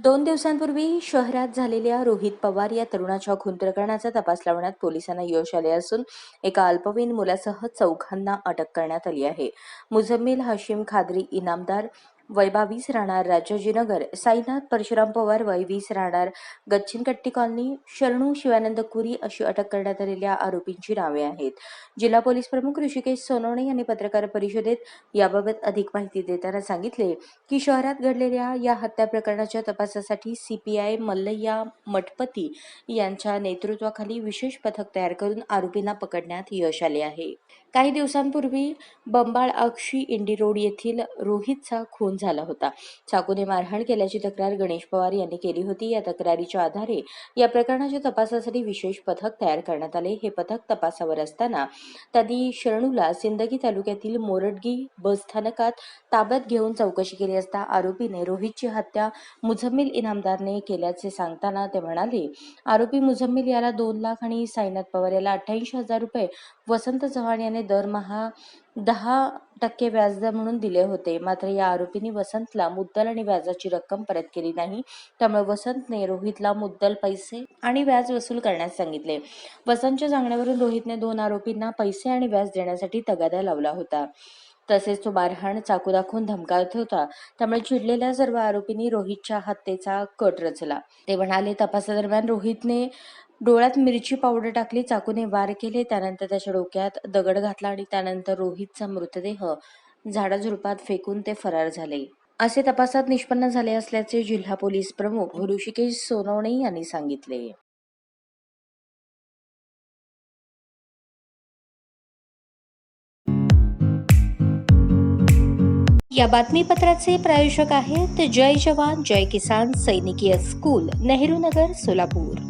दोन दिवसांपूर्वी शहरात झालेल्या रोहित पवार या तरुणाच्या खून प्रकरणाचा तपास लावण्यात पोलिसांना यश आले असून एका अल्पवयीन मुलासह चौघांना अटक करण्यात आली आहे. मुझम्मिल हाशिम खादरी इनामदार वय बावीस राहणार राजाजीनगर साईनाथ परशुराम पवार वय वीस राहणार गच्चिनकट्टी कॉलनी शरणू शिवानंद कुरी अशी अटक करण्यात आलेल्या आरोपींची नावे आहेत. जिल्हा पोलीस प्रमुख ऋषिकेश सोनवणे यांनी पत्रकार परिषदेत याबाबत अधिक माहिती देताना सांगितले की शहरात घडलेल्या या हत्या प्रकरणाच्या तपासासाठी सीपीआय मल्लय्या मठपती यांच्या नेतृत्वाखाली विशेष पथक तयार करून आरोपींना पकडण्यात यश आले आहे. काही दिवसांपूर्वी बंबाळ अक्षी इंडी रोड येथील रोहितचा खून झाला होता. चाकूने मारहाण केल्याची तक्रार गणेश पवार यांनी केली होती. या तक्रारीच्या आधारे या प्रकरणाच्या तपासासाठी विशेष पथक तयार करण्यात आले. हे पथक तपासावर असताना त्यांनी शरणूला सिंदगी तालुक्यातील मोरडगी बस स्थानकात ताब्यात घेऊन चौकशी केली असता आरोपीने रोहितची हत्या मुझम्मिल इनामदारने केल्याचे सांगताना ते म्हणाले आरोपी मुझम्मिल याला दोन लाख आणि साईनाथ पवार याला अठ्ठ्याऐंशी हजार रुपये वसंत चव्हाण याने दरमहा दहा टक्के व्याजदर म्हणून दिले होते. मात्र या आरोपींनी वसंतला मुद्दल आणि व्याजाची रक्कम परत केली नाही. त्यामुळे वसंतने रोहितला मुद्दल पैसे आणि व्याज वसूल करण्यास सांगितले. वसंतच्या सांगण्यावरून रोहितने दोन आरोपींना पैसे आणि व्याज देण्यासाठी तगादा लावला होता. तसेच तो मारहाण चाकू दाखवून धमकावत होता. त्यामुळे चिडलेल्या सर्व आरोपींनी रोहितच्या हत्येचा कट रचला. ते म्हणाले तपासादरम्यान रोहितने डोळ्यात मिरची पावडर टाकली चाकूने वार केले त्यानंतर त्याच्या डोक्यात दगड घातला आणि त्यानंतर रोहितचा मृतदेह झाडाझुडपात फेकून ते फरार झाले. असे तपासात निष्पन्न झाले असल्याचे जिल्हा पोलीस प्रमुख ऋषिकेश सोनवणे यांनी सांगितले. या बातमीपत्राचे प्रायोजक आहेत जय जवान जय किसान सैनिकीय स्कूल नेहरू नगर सोलापूर.